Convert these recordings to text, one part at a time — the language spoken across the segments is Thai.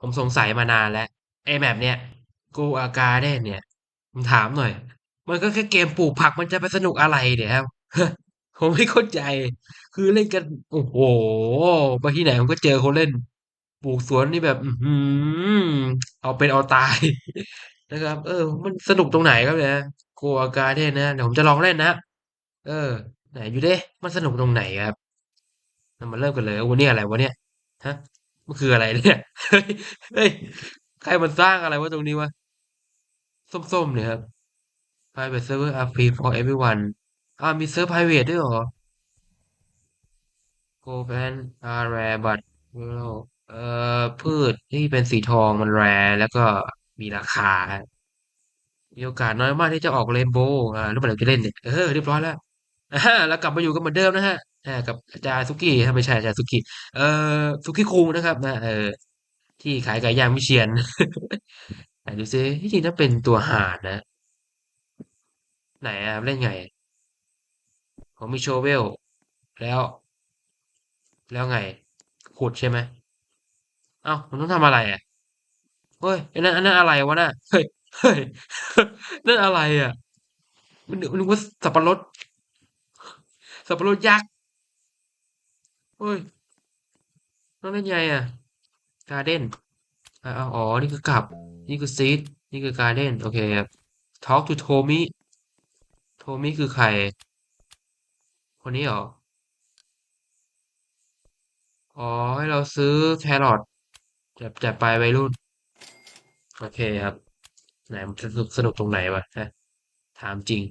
ผมสงสัยมานานแล้วไอ้แบบเนี้ย Go a Garden เนี่ยผมถามหน่อย มันก็แค่เกมปลูกผักมันจะไปสนุกอะไรเนี่ยครับผมไม่เข้าใจ คือเล่นกัน โอ้โหไปที่ไหนผมก็เจอคนเล่น ปลูกสวนนี่แบบ อืเอาเป็นเอาตายนะครับ เออ มันสนุกตรงไหนครับเนี่ย Go a Garden นะเดี๋ยวผมจะลองเล่นนะเออ ไหนดูดิมันสนุกตรงไหนครับมาเริ่มกันเลยโอ้โฮนี่อะไรวะเนี่ยฮะ มันคืออะไรเนี่ย เฮ้ย ใครมันสร้างอะไรว้ตรงนี้วะ ส้มๆเนี่ยครับ Private server are free for everyone อ้ามีเซิร์ฟ private ด้วยเหรอ? Go plants are rare but เอ่อพืชที่เป็นสีทองมัน rare แล้วก็มีราคา มีโอกาสน้อยมากที่จะออก Rainbow อ่าแล้วเมื่อไหร่จะเล่นเนี่ย เออ เรียบร้อยแล้วอาเรากลับมาอยู่กันเหมือนเดิมนะครับ อากับอาจารย์สุกี้ครับไม่ใช่อาจารย์สุกิเอ่อสุกี้คุงนะครับ นะเออที่ขายไก่ย่างวิเชียรไหนดูซิที่จริงถ้าเป็นตัวหาดนะ ไหนอะเล่นไง?ผมมี shovel แล้ว แล้วไง ขุดใช่ไหมเ?อ้าผมต้องทำอะไรอะ?เฮ้ยอ้นั่นอันนั้นอะไรวะน่ะ?เฮ้ยเฮ้ยนั่นอะไรอะ?มันนึกนึกว่าสับปะรดสับปะรดยักษ์ เฮ้ยแล้วเล่นไงอะ? Garden อาๆอ๋อ นี่คือกลับ นี่คือ seed นี่คือ Garden โอเคครับ Talk to Tommy Tommy คือใคร?คนนี้เหรอ?อ๋อ ให้เราซื้อแครอทจัดจัดไปวัยรุ่น โอเคครับ ไหนมันสนุกสนุกตรงไหนวะฮะถามจริง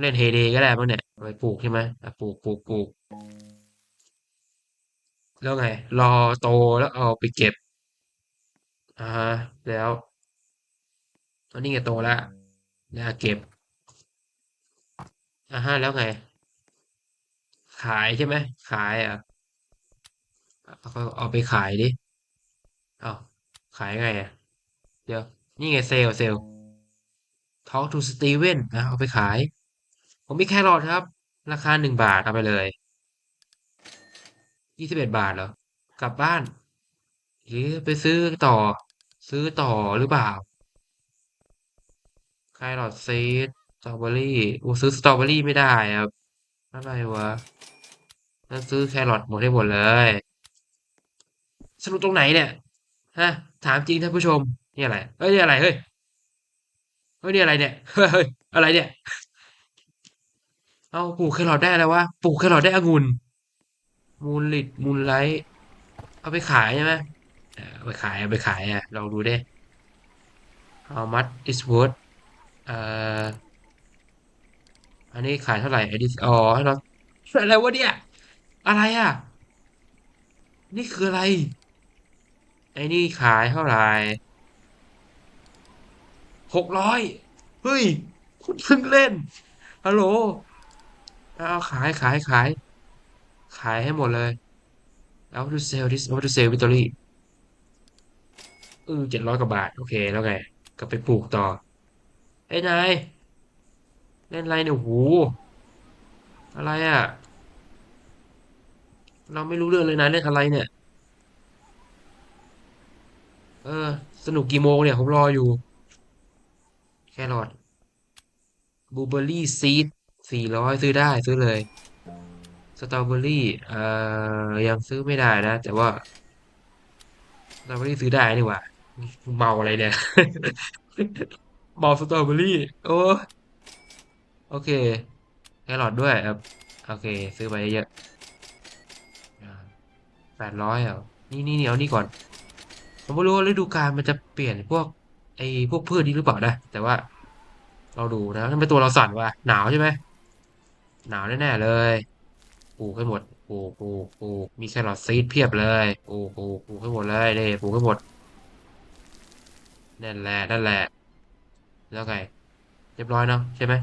เล่น Hay Day ก็ได้มั้งเนี่ย ไปปลูกใช่ไหม?อาปลูกๆๆ แล้วไง?รอโตแล้วเอาไปเก็บอะฮะแล้ว?ก็นี่ไงโตแล้วน่าเก็บอะฮะแล้วไง?ขายใช่ไหม?ขายอ?เอาเอาเอาไปขายดิอ้าวขายไงอะ?เดี๋ยว นี่ไงเซลเซล Talk to Steven อาเอาไปขาย ผมมีแครอทครับ ราคา1บาทเอาไปเลย 21บเอ็ดบาทเหรอ?กลับบ้านหรือไปซื้อต่อ ซื้อต่อหรือเปล่า?แครอทซีดสตรอเบอร์รี่โอ้ซื้อสตรอเบอร์รี่ไม่ได้ครับอะไรวะงั้นซื้อแครอทหมดให้หมดเลย สนุกตรงไหนเนี่ย ฮะ ถามจริงท่านผู้ชม นี่อะไร เฮ้ยนี่อะไร เฮ้ย เฮ้ยนี่อะไรเนี่ย เฮ้ย อะไรเนี่ย เอาปลูกแครอทได้อะไรวะ ปลูกแครอทได้องุ่น Moonlit Moonlight เอาไปขายใช่ไหม?เอาไปขายเอาไปขายอะลองดูดิ How much is worth เอ่อันนี้ขายเท่าไหร?อันนี้อ๋อให้เราอะไรวะเนี่ย อะไรอะ?นี่คืออะไร?ไอ้นี่ขายเท่าไหร?600เฮ้ย คุณเพิ่งเล่น ฮัลโหล เอาขายขายขาย ขายให้หมดเลย I want to sell this I want to sell Victory เออ700กว่าบาท โอเค แล้วไง?กลับไปปลูกต่อเฮ้ยนาย เล่นไรเนี่ยโอ้โฮอะไรอะ?เราไม่รู้เรื่องเลยนายเล่นอะไรเนี่ย?เออ สนุกกี่โมงเนี่ย ผมรออยู่ แครอท Blueberry Seed 400ซื้อได้ ซื้อเลย สตรอเบอรี่เอ่อยังซื้อไม่ได้นะ แต่ว่าสตรอเบอรี่ซื้อได้นี่หว่าเมาอะไรเนี่ยเมาสตรอเบอรี่ โอ๊ยโอเคแครอทด้วยครับโอเค ซื้อไปเยอะๆอา800เหรอ?นี่ๆๆเอานี่ก่อนผมไม่รู้ว่าฤดูกาลมันจะเปลี่ยนพวก ไอ้พวกพืชนี้หรือเปล่านะ แต่ว่าลองดูนะทำไมตัวเราสั่นวะหนาวใช่ไหม?หนาวแน่ๆเลย ลูกให้หมดปลูกๆๆมีแครอทซีดเพียบเลยปลูกๆปลูกให้หมดเลยนี่ปลูกให้หมดนั่นแหละ แล้วไง?เรียบร้อยเนาะใช่ไหม?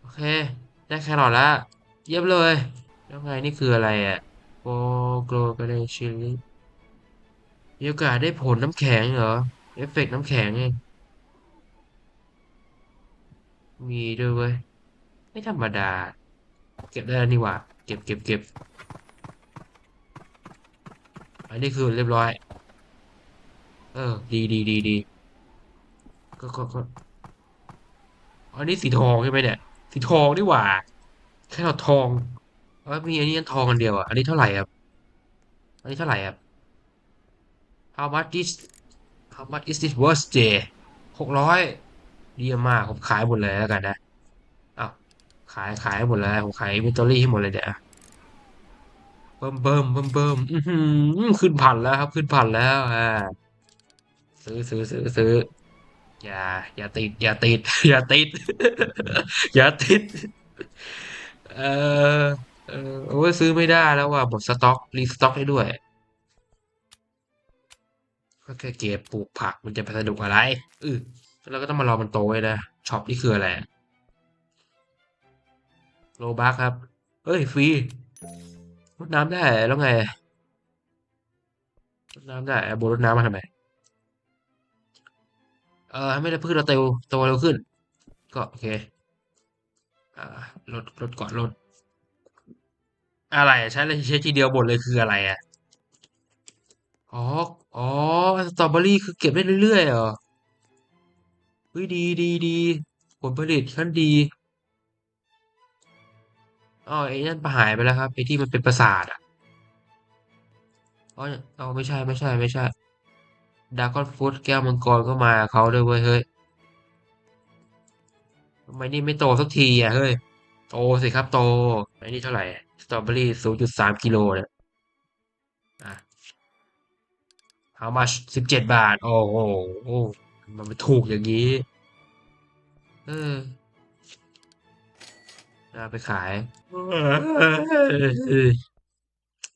โอเค ได้แครอทแล้วเยี่ยมเลย แล้วไงนี่คืออะไรอะ? Pomegranate Cherry มีโอกาสได้ผลน้ำแข็งเหรอ?เอฟเฟกต์น้ำแข็งมีด้วยเว้ย ไม่ธรรมดา เก็บได้แล้วนี่หว่า เก็บๆๆอันนี้คือเรียบร้อย เออ ดีดีดีดีก็ก็ก็อันนี้สีทองใช่ไหมเนี่ย สีทองนี่หว่า แค่ทองเออมีอันนี้อันทองอันเดียวอะ อันนี้เท่าไหร่ครับ อันนี้เท่าไหร่ครับ how much is how much is this worth เจหกร้อยเรียมาก ผมขายหมดเลยแล้วกันนะ ขายขายหมดเลยผมขายอินเวนทอรี่ให้หมดเลยเดี๋ยวอเบิ่มเบิ่มเบิ่มเบิ่มขึ้นพันแล้วครับ ขึ้นพันแล้วอ่าซื้อซื้อซื้อซื้ออย่า อย่าติด อย่าติด อย่าติด อย่าติด เออเออโอ้ยซื้อไม่ได้แล้วว่ะหมดสต็อกรีสต็อกได้ด้วย ก็แค่เก็บปลูกผักมันจะไปสนุกอะไรอือแล้วก็ต้องมารอมันโตไว้นะช็อปนี่คืออะไร โลบัคครับ เอ้ยฟรีรดน้ำได้แล้วไงรดน้ำได้โบรดน้ำมาทำไมเออให้ไม่ได้พืชเราเติบโตเร็วขึ้น ก็โอเคอ่าลดลดก่อนลดอะไรใช้เลยใช้ทีเดียวหมดเลยคืออะไรอะอ๋ออ๋อสตรอเบอรี่คือเก็บได้เรื่อยๆเหรอเฮ้ยดีดีดีผลผลิตขั้นดี อ๋อไอ้นั่นหายไปแล้วครับไอ้ที่มันเป็นปราสาทอะอ๋ออ๋อไม่ใช่ไม่ใช่ไม่ใช่ดากอนฟรุตแก้วมังกรก็มาเขาด้วยเว้ยเฮ้ยทำไมนี่ไม่โตสักทีอะเฮ้ยโตสิครับโตไอ้นี่เท่าไหร่สตรอเบอรี่ศูนย์จุดสามกิโลเนี่ยอะ how much สิบเจ็ดบาท โอ้โหมันไม่ถูกอย่างนี้ เออ เอาไปขาย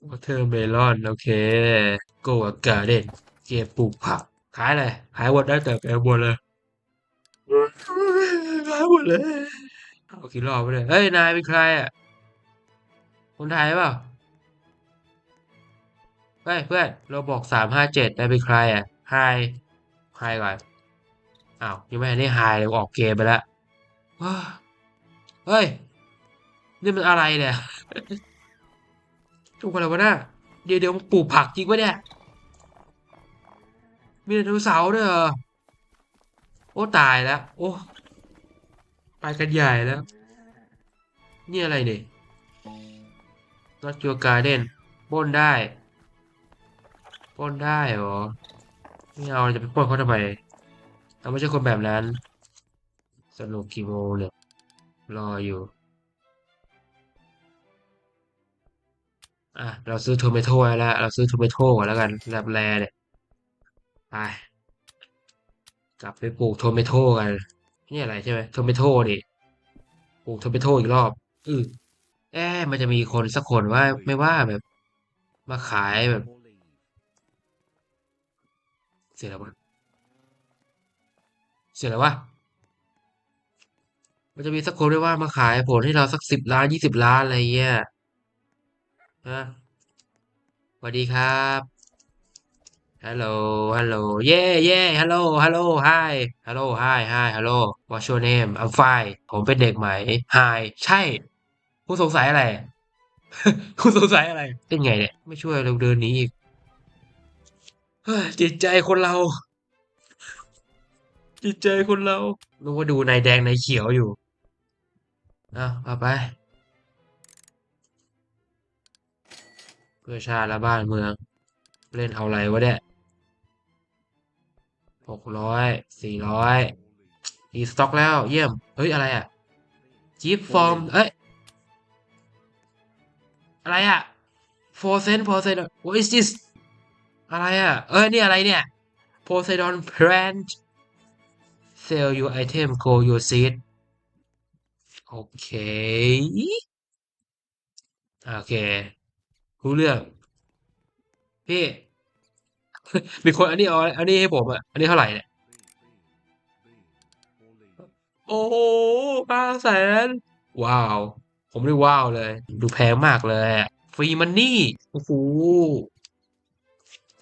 วอเทอร์เมลอน โอเค โกกับการ์เดนเก็บปลูกผัก ขายเลยขายหมดได้แต่แปลหมดเลย ขายหมดเลย เอากี่รอบไปเลย เฮ้ย นายเป็นใครอะ คนไทยเปล่าเฮ้ยเพื่อน เราบอกสามห้าเจ็ดนายเป็นใครอะไฮไฮก่อนอ้าวยังไม่ได้ไฮเลยออกเกมไปแล้วเฮ้ย นี่มันอะไรเนี่ยถูกอะไรวะน่ะเดี๋ยวเดี๋ยวมันปลูกผักจริงปะเนี่ย มีไดโนเสาร์ด้วยเหรอ โอ้ตายแล้ว โอ้ ไปกันใหญ่แล้ว นี่อะไรเนี่ย Not your garden ปล้นได้ปล้นได้เหรอ ไม่เอาจะไปปล้นเขาทำไมเราไม่ใช่คนแบบนั้น สนุกกี่โมงเนี่ยรออยู่ อะเราซื้อโทเมโต้ไว้แล้ว เราซื้อโทเมโต้ก่อนแล้วกันแบบแรเนี่ยไปกลับไปปลูกโทเมโต้กัน นี่อะไรใช่ไหมโทเมโต้นี่ปลูกโทเมโต้อีกรอบอือแอะมันจะมีคนสักคนว่าไม่ว่าแบบ มาขายแบบ เสียแล้ววะเสียแล้ววะมันจะมีสักคนด้วยว่ามาขายผลให้เราสักสิบล้านยี่สิบล้านอะไรเงี้ย นะสวัสดีครับ ฮัลโหล ฮัลโหล เย่เย่ฮัลโหล ฮัลโหล ไฮฮัลโหล ไฮไฮฮัลโหล What's your name I'm fine ผมเป็นเด็กใหม่ไฮใช่ คุณสงสัยอะไร คุณสงสัยอะไร เป็นไงเนี่ย ไม่ช่วยเราเดินหนีอีกเฮ้ยจิตใจคนเรา จิตใจคนเรารู้ว่าดูนายแดงนายเขียวอยู่อะเอาไป พื่อชาติและบ้านเมือง เล่นเอาอะไรวะเนี่ยหกร้อยสี่ร้อยรีสต็อกแล้วเยี่ยม เฮ้ย อะไรอะจีฟฟอร์ม เอ้ย อะไรอะ four cent four cent what is this อะไรอะ เอ้ย นี่อะไรเนี่ย Poseidon plant sell your item grow your seed โอเค โอเค รู้เรื่องพี่มีคนอันนี้เอาอันนี้ให้ผมอะอันนี้เท่าไหร่เนี่ยโอ้โหห้าแสนว้าว ผมได้ว้าวเลย ดูแพงมากเลยฟรีมันนี่โอ้โห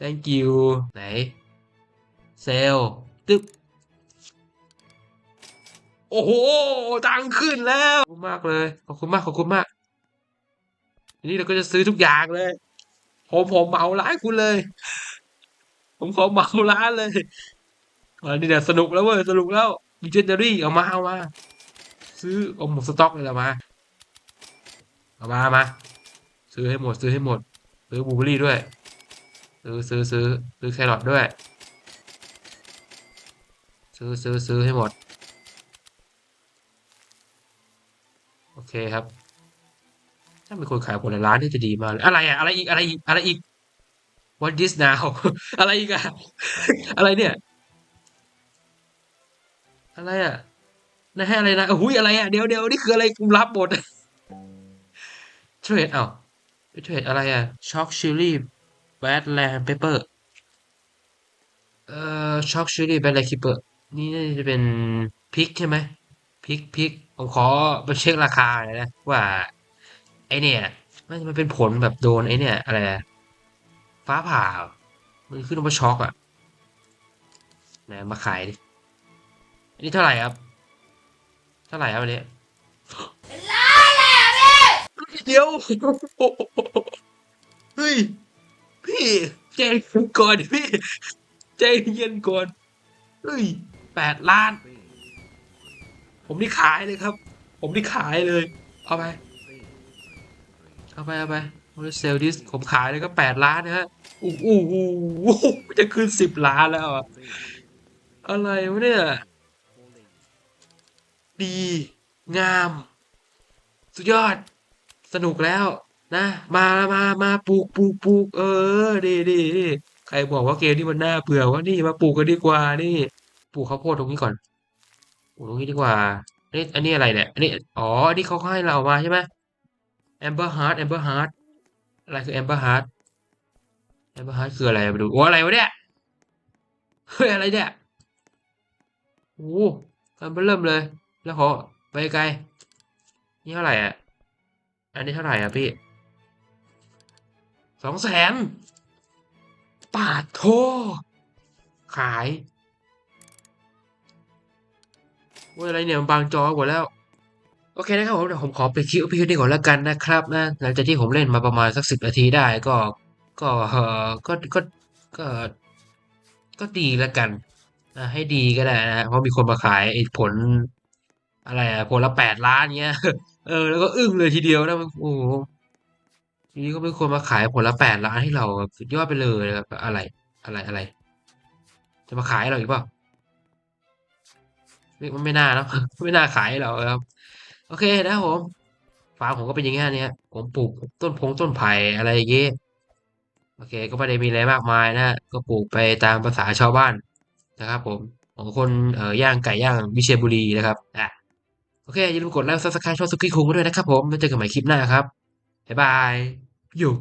thank you ไหน เซลตึ๊บโอ้โหตังขึ้นแล้วขอบคุณมากเลย ขอบคุณมาก ขอบคุณมาก ทีนี้เราก็จะซื้อทุกอย่างเลย ผมผมเหมาร้านคุณเลย ผมขอเหมาร้านเลยอันนี้เนี่ยสนุกแล้วเว้ยสนุกแล้วมีเจนเนอรี่เอามาเอามา ซื้อเอาหมดสต็อกเลยละมาเอามามาซื้อให้หมดซื้อให้หมดซื้อบลูเบอรี่ด้วยซื้อซื้อซื้อซื้อแครอทด้วย ซื้อซื้อซื้อให้หมด โอเคครับ ถ้าเป็นคนขายผลในร้านนี่จะดีมากเลยอะไรอะอะไรอีกอะไรอีกอะไรอีก What this now อะไรอีกอะอะไรเนี่ย อะไรอะนาให้อะไรนะอุ้ยอะไรอะเดี๋ยวเดี๋ยวนี่คืออะไรกูรับหมดเทรดเอ้าเทรดอะไรอะช็อกชิลลี่แบดแลนด์เปเปอร์เอ่อช็อกชิลลี่แบดแลนด์คิปเปอร์นี่น่าจะเป็นพริกใช่ไหมพริกพริกผมขอไปเช็คราคาหน่อยนะว่า ไอเนี่ยมันมันเป็นผลแบบโดนไอเนี่ย อะไรอะฟ้าผ่าเหรอมันขึ้นมาช็อกอะไหนมาขายดิ อันนี้เท่าไหร่ครับ เท่าไหร่ครับอันนี้เดี๋ยวเฮ้ยพี่ใจเย็นก่อนดิพี่ใจเย็นก่อนเฮ้ยแปดล้าน ผมนี่ขายเลยครับ ผมนี่ขายเลย เอาไป เอาไปเอาไปโอเซลดิสผมขายเลยก็แปดล้านนะฮะโอ้โหจะขึ้นสิบล้านแล้วอะอะไรวะเนี่ย ดี งาม สุดยอด สนุกแล้วนะ มามามาปลูกปลูกปลูกเออ ดีดีดีใครบอกว่าเกมนี้มันน่าเบื่อวะนี่มาปลูกกันดีกว่านี่ ปลูกข้าวโพดตรงนี้ก่อนปลูกตรงนี้ดีกว่านนี้อันนี้อะไรเนี่ยอันนี้อ๋ออันนี้เขาให้เรามาใช่ไหม Amber Heart Amber Heart อะไรคือ Amber Heart Amber Heart คืออะไรมาดูโอ้อะไรวะเนี่ยเฮ้ยอะไรเนี่ยโอ้กันเริ่มเลย แล้วขอไปไกล นี่เท่าไหร่อะ อันนี้เท่าไหร่อะพี่ สองแสนปาดโท ขายโอ้ยอะไรเนี่ย มันบางจอหมดแล้ว โอเคนะครับผมเดี๋ยวผมขอไปคลิปพี่นี่ก่อนแล้วกันนะครับนะหลังจากที่ผมเล่นมาประมาณสักสิบนาทีได้ก็ก็เออก็ก็ก็ก็ดีแล้วกันนะให้ดีก็ได้นะเพราะมีคนมาขายไอ้ผล อะไรอะผลละแปดล้านเงี้ย เออ แล้วก็อึ้งเลยทีเดียวนะโอ้โหทีนี้ก็มีคนมาขายผลละแปดล้านให้เราสุดยอดไปเลยครับอะไร อะไรอะไร จะมาขายเราอีกเปล่าไม่มันไม่น่าเนอะไม่น่าขายเราครับ โอเคนะครับผมฟาร์มผมก็เป็นอย่างเงี้ยเนี่ย ผมปลูกต้นพงต้นไผ่อะไรอย่างเงี้ยโอเค ก็ไม่ได้มีอะไรมากมายนะ ก็ปลูกไปตามภาษาชาวบ้านนะครับ ผมของคนเอ่อย่างไก่ย่างวิเชียรบุรีนะครับอะโอเคอย่าลืมกดไลค์ซับสไครต์ช่องสุกี้คุงด้วยนะครับผมแล้วเจอกันใหม่คลิปหน้าครับบ๊ายบายอยู่